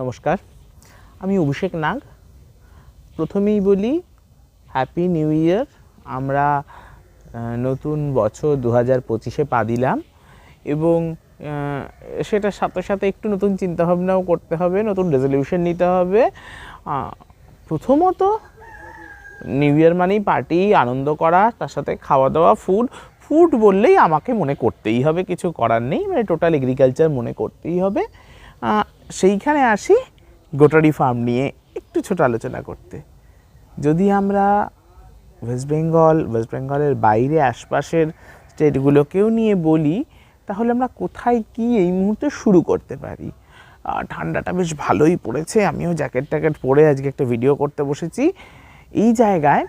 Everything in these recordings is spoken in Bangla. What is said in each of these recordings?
নমস্কার। আমি অভিষেক নাগ। প্রথমেই বলি হ্যাপি নিউ ইয়ার আমরা নতুন বছর দু হাজার পঁচিশে পা দিলাম এবং সেটার সাথে সাথে একটু নতুন চিন্তাভাবনাও করতে হবে, নতুন রেজলিউশন নিতে হবে। প্রথমত নিউ ইয়ার মানেই পার্টি আনন্দ করা, তার সাথে খাওয়া দাওয়া ফুড ফুড বললেই আমাকে মনে করতেই হবে, কিছু করার নেই মানে টোটাল এগ্রিকালচার মনে করতেই হবে। সেইখানে আসি গোটারি ফার্ম নিয়ে একটু ছোট আলোচনা করতে। যদি আমরা ওয়েস্ট বেঙ্গল, ওয়েস্ট বেঙ্গলের বাইরে আশপাশের স্টেটগুলোকেও নিয়ে বলি, তাহলে আমরা কোথায় কি এই মুহূর্তে শুরু করতে পারি? ঠান্ডাটা বেশ ভালোই পড়েছে, আমিও জ্যাকেট ট্যাকেট পরে আজকে একটা ভিডিও করতে বসেছি। এই জায়গায়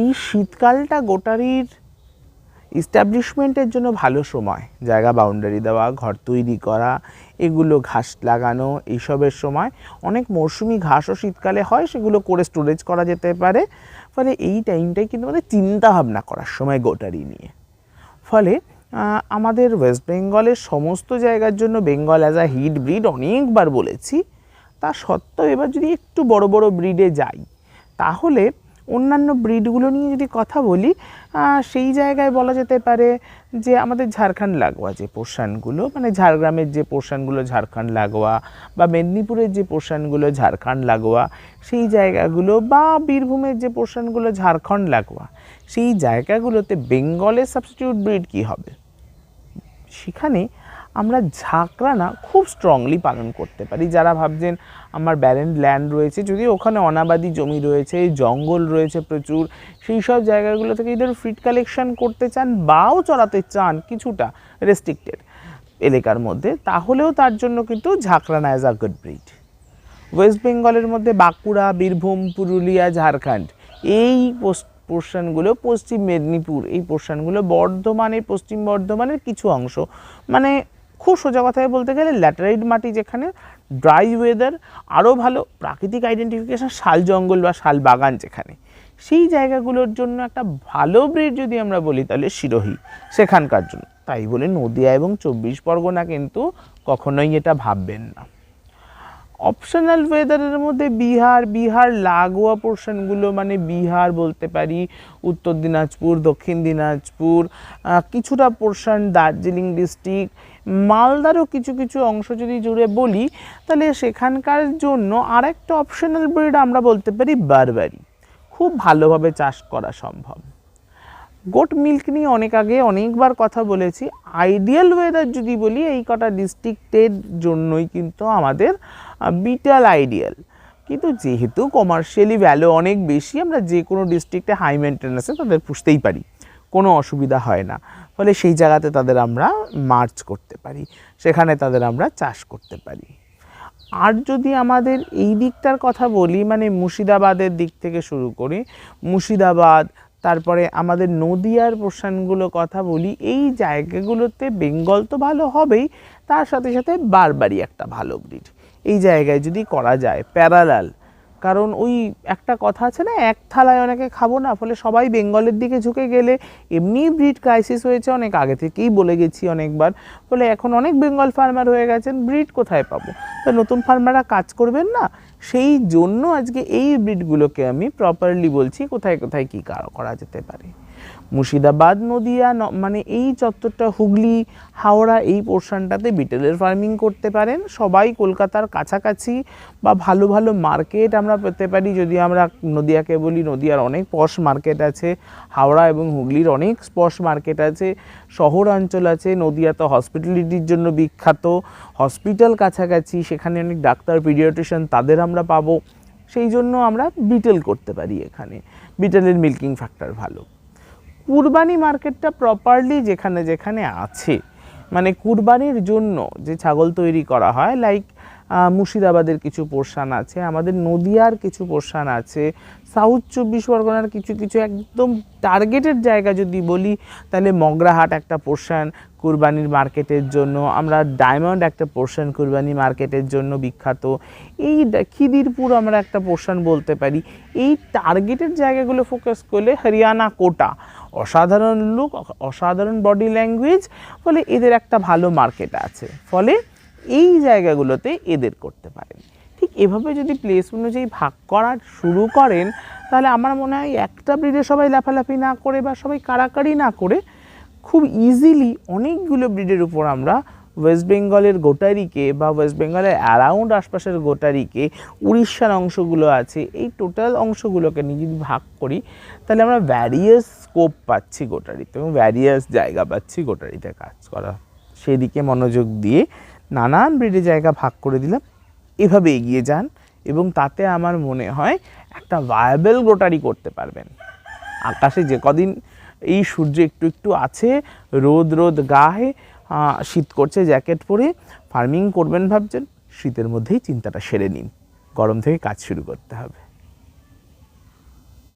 এই শীতকালটা গোটারির ইস্টাবলিশমেন্টের জন্য ভালো সময়। জায়গা বাউন্ডারি দেওয়া, ঘর তৈরি করা, এগুলো ঘাস লাগানো, এইসবের সময় অনেক মরশুমি ঘাসও শীতকালে হয়, সেগুলো করে স্টোরেজ করা যেতে পারে। ফলে এই টাইমটাই কিন্তু আমাদের চিন্তাভাবনা করার সময় গোটারি নিয়ে। ফলে আমাদের ওয়েস্ট বেঙ্গলের সমস্ত জায়গার জন্য Bengal as a hit breed অনেকবার বলেছি। তা সত্ত্বেও এবার যদি একটু বড় বড় ব্রিডে যাই, তাহলে অন্যান্য ব্রিডগুলো নিয়ে যদি কথা বলি সেই জায়গায় বলা যেতে পারে যে আমাদের ঝাড়খণ্ড লাগোয়া যে পোর্শানগুলো মানে ঝাড়গ্রামের যে পোর্শানগুলো ঝাড়খণ্ড লাগোয়া বা মেদিনীপুরের যে পোর্শানগুলো ঝাড়খণ্ড লাগোয়া, সেই জায়গাগুলো বা বীরভূমের যে পোর্শানগুলো ঝাড়খণ্ড লাগোয়া, সেই জায়গাগুলোতে বেঙ্গলের সাবস্টিটিউট ব্রিড কী হবে? সেখানে আমরা ঝাঁকড়ানা খুব স্ট্রংলি পালন করতে পারি। যারা ভাবছেন আমার ব্যারেন্ট ল্যান্ড রয়েছে, যদি ওখানে অনাবাদি জমি রয়েছে, জঙ্গল রয়েছে প্রচুর, সেই সব জায়গাগুলো থেকে এদের ফিড কালেকশন করতে চান বাও চড়াতে চান কিছুটা রেস্ট্রিক্টেড এলাকার মধ্যে, তাহলেও তার জন্য কিন্তু ঝাঁকড়ানা as a good breed west বেঙ্গলের মধ্যে বাঁকুড়া, বীরভূম, পুরুলিয়া, ঝাড়খণ্ড, এই পোর্শনগুলো, পশ্চিম মেদিনীপুর, এই পোর্শনগুলো বর্ধমানের, পশ্চিম বর্ধমানের কিছু অংশ। মানে খুব সোজা কথায় বলতে গেলে ল্যাটারাইট মাটি যেখানে ড্রাই ওয়েদার, আরও ভালো প্রাকৃতিক আইডেন্টিফিকেশন, শাল জঙ্গল বা শাল বাগান যেখানে। সেই জায়গাগুলোর জন্য একটা ভালো ব্রিড যদি আমরা বলি তাহলে শিরোহী, সেখানকার জন্য। তাই বলে নদিয়া এবং চব্বিশ পরগনা কিন্তু কখনোই এটা ভাববেন না। অপশনাল ওয়েদারের মধ্যে বিহার বিহার লাগোয়া পোর্শনগুলো মানে বিহার বলতে পারি, উত্তর দিনাজপুর, দক্ষিণ দিনাজপুর কিছুটা পোর্শন দার্জিলিং ডিস্ট্রিক্ট মালদারও কিছু কিছু অংশ যদি জুড়ে বলি, তাহলে সেখানকার জন্য আরেকটা অপশনাল ব্রিড আমরা বলতে পারি বারবারি। খুব ভালোভাবে চাষ করা সম্ভব। গোট মিল্ক নিয়ে অনেক আগে অনেকবার কথা বলেছি। আইডিয়াল ওয়েদার যদি বলি, এই কটা ডিস্ট্রিক্টের জন্যই কিন্তু আমাদের বিটাল আইডিয়াল কিন্তু যেহেতু কমার্শিয়ালি ভ্যালু অনেক বেশি, আমরা যে কোনো ডিস্ট্রিক্টে হাই মেনটেন্যান্সে তাদের পুষতেই পারি। কোনো অসুবিধা হয় না। ফলে সেই জায়গাতে তাদের আমরা মার্চ করতে পারি, সেখানে তাদের আমরা চাষ করতে পারি। আর যদি আমাদের এই দিকটার কথা বলি মানে মুর্শিদাবাদের দিক থেকে শুরু করি মুর্শিদাবাদ, তারপরে আমাদের নদিয়ার পোর্শনগুলো কথা বলি, এই জায়গাগুলোতে বেঙ্গল তো ভালো হবেই, তার সাথে সাথে বারবারই একটা ভালো ব্রিড এই জায়গায় যদি করা যায়, প্যারালাল কারণ ওই একটা কথা আছে না, এক থালায় অনেকে খাব না, ফলে সবাই বেঙ্গলের দিকে ঝুঁকে গেলে এমনি ব্রিড ক্রাইসিস হয়েছে, অনেক আগে থেকেই বলে গেছি অনেকবার, ফলে এখন অনেক বেঙ্গল ফার্মার হয়ে গেছেন, ব্রিড কোথায় পাবো? তো নতুন ফার্মাররা কাজ করবেন না, সেই জন্য আজকে এই ব্রিডগুলোকে আমি প্রপারলি বলছি, কোথায় কোথায় কী করা যেতে পারে। মুর্শিদাবাদ, নদিয়া মানে এই চত্বরটা, হুগলি, হাওড়া এই পোর্শনটাতে বিটেলের ফার্মিং করতে পারেন। সবাই কলকাতার কাছাকাছি বা ভালো ভালো মার্কেট আমরা পেতে পারি। যদি আমরা নদিয়াকে বলি, নদিয়ার অনেক পশ মার্কেট আছে, হাওড়া এবং হুগলির অনেক স্পশ মার্কেট আছে, শহর অঞ্চল আছে, নদিয়া তো হসপিটালিটির জন্য বিখ্যাত। হসপিটাল কাছাকাছি, সেখানে অনেক ডাক্তার পিডিয়াট্রিশিয়ান তাদের আমরা পাবো। সেই জন্য আমরা বিটেল করতে পারি এখানে। বিটেলের মিল্কিং ফ্যাক্টর ভালো। কুরবানি মার্কেটটা প্রপারলি যেখানে যেখানে আছে। মানে কুরবানির জন্য যে ছাগল তৈরি করা হয় লাইক মুর্শিদাবাদের কিছু পোর্শান আছে, আমাদের নদিয়ার কিছু পোর্শান আছে সাউথ চব্বিশ পরগনার কিছু কিছু একদম টার্গেটেড জায়গা যদি বলি, তাহলে মগরাহাট একটা পোর্শান কুরবানির মার্কেটের জন্য, আমরা ডায়মন্ড একটা পোর্শন কুরবানি মার্কেটের জন্য বিখ্যাত। এই খিদিরপুর আমরা একটা পোর্শন বলতে পারি। এই টার্গেটেড জায়গাগুলো ফোকাস করলে হরিয়ানা, কোটা অসাধারণ লুক অসাধারণ বডি ল্যাঙ্গুয়েজ ফলে এদের একটা ভালো মার্কেট আছে। ফলে এই জায়গাগুলোতে এদের করতে পারেন। ঠিক এভাবে যদি প্লেস অনুযায়ী ভাগ করা শুরু করেন, তাহলে আমার মনে হয় একটা ব্রিডে সবাই লাফালাফি না করে বা সবাই কাড়াকাড়ি না করে খুব ইজিলি অনেকগুলো ব্রিডের উপর আমরা ওয়েস্ট বেঙ্গলের গোটারিকে বা ওয়েস্ট বেঙ্গলের অ্যারাউন্ড আশপাশের গোটারিকে উড়িষ্যার অংশগুলো আছে, এই টোটাল অংশগুলোকে নিয়ে যদি ভাগ করি, তাহলে আমরা ভ্যারিয়াস স্কোপ পাচ্ছি গোটারিতে এবং ভ্যারিয়াস জায়গা পাচ্ছি গোটারিতে কাজ করা। সেদিকে মনোযোগ দিয়ে নানান ব্রিডে জায়গা ভাগ করে দিলাম। এভাবে এগিয়ে যান এবং তাতে আমার মনে হয় একটা ভায়াবেল গোটারি করতে পারবেন। আকাশে যে কদিন এই সূর্য একটু একটু আছে, রোদ রোদ গায়ে শীত করছে, জ্যাকেট পরে ফার্মিং করবেন ভাবছেন, শীতের মধ্যেই চিন্তাটা সেরে নিন। গরম থেকে কাজ শুরু করতে হবে।